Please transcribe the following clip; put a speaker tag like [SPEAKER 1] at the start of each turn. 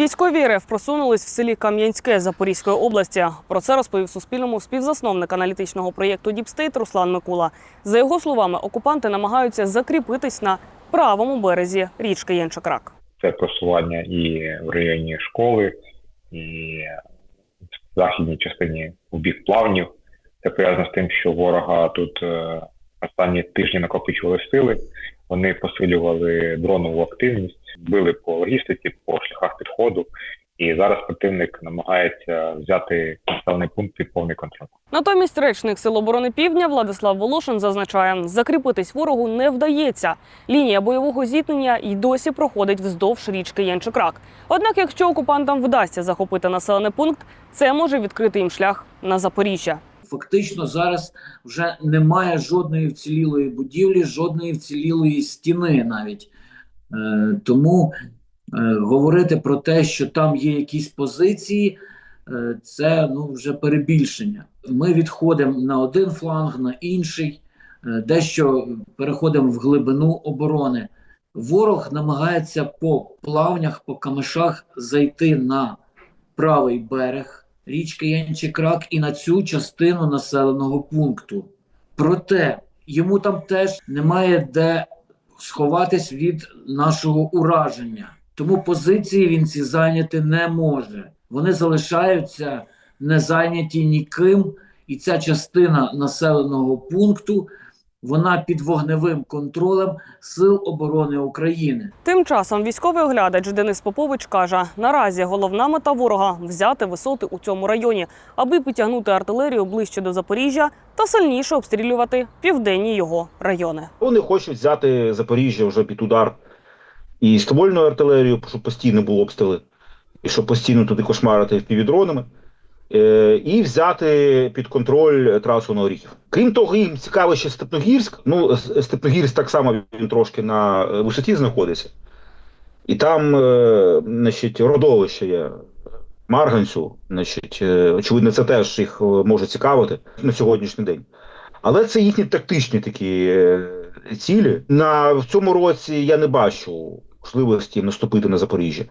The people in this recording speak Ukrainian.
[SPEAKER 1] Військові РФ просунулись в селі Кам'янське Запорізької області. Про це розповів Суспільному співзасновник аналітичного проєкту Діпстейт Руслан Микула. За його словами, окупанти намагаються закріпитись на правому березі річки Янчакрак.
[SPEAKER 2] це просування і в районі школи, і в західній частині у бік плавнів. Це пов'язано з тим, що ворога тут е, останні тижні накопичували сили. Вони посилювали дронову активність, били по логістиці, по шляхах підходу. І зараз противник намагається взяти населений пункт під повний контроль.
[SPEAKER 1] Натомість речник Сил оборони Півдня Владислав Волошин зазначає, закріпитись ворогу не вдається. Лінія бойового зіткнення й досі проходить вздовж річки Янчикрак. Однак, якщо окупантам вдасться захопити населений пункт, це може відкрити їм шлях на Запоріжжя.
[SPEAKER 3] Фактично зараз вже немає жодної вцілілої будівлі, жодної вцілілої стіни навіть. Е, тому говорити про те, що там є якісь позиції, е, це ну, вже перебільшення. Ми відходимо на один фланг, на інший, е, дещо переходимо в глибину оборони. Ворог намагається по плавнях, по камешах зайти на правий берег річки Янчикрак і на цю частину населеного пункту. Проте йому там теж немає де сховатись від нашого ураження. Тому позиції він ці зайняти не може. Вони залишаються не зайняті ніким, і ця частина населеного пункту вона під вогневим контролем Сил оборони України.
[SPEAKER 1] Тим часом військовий оглядач Денис Попович каже: наразі головна мета ворога взяти висоти у цьому районі, аби підтягнути артилерію ближче до Запоріжжя та сильніше обстрілювати південні його райони.
[SPEAKER 4] Вони хочуть взяти Запоріжжя вже під удар і ствольною артилерією, щоб постійно були обстріли, і щоб постійно туди кошмарити півдронами, е, і взяти під контроль трасу на Оріхів. Крім того, їм цікаво ще Степногірськ. Ну, Степногірськ так само він трошки на висоті знаходиться. І там, е, значить, родовище є. Марганцю, значить, е, очевидно, це теж їх може цікавити на сьогоднішній день. Але це їхні тактичні такі цілі. На в цьому році я не бачу можливості наступити на Запоріжжя.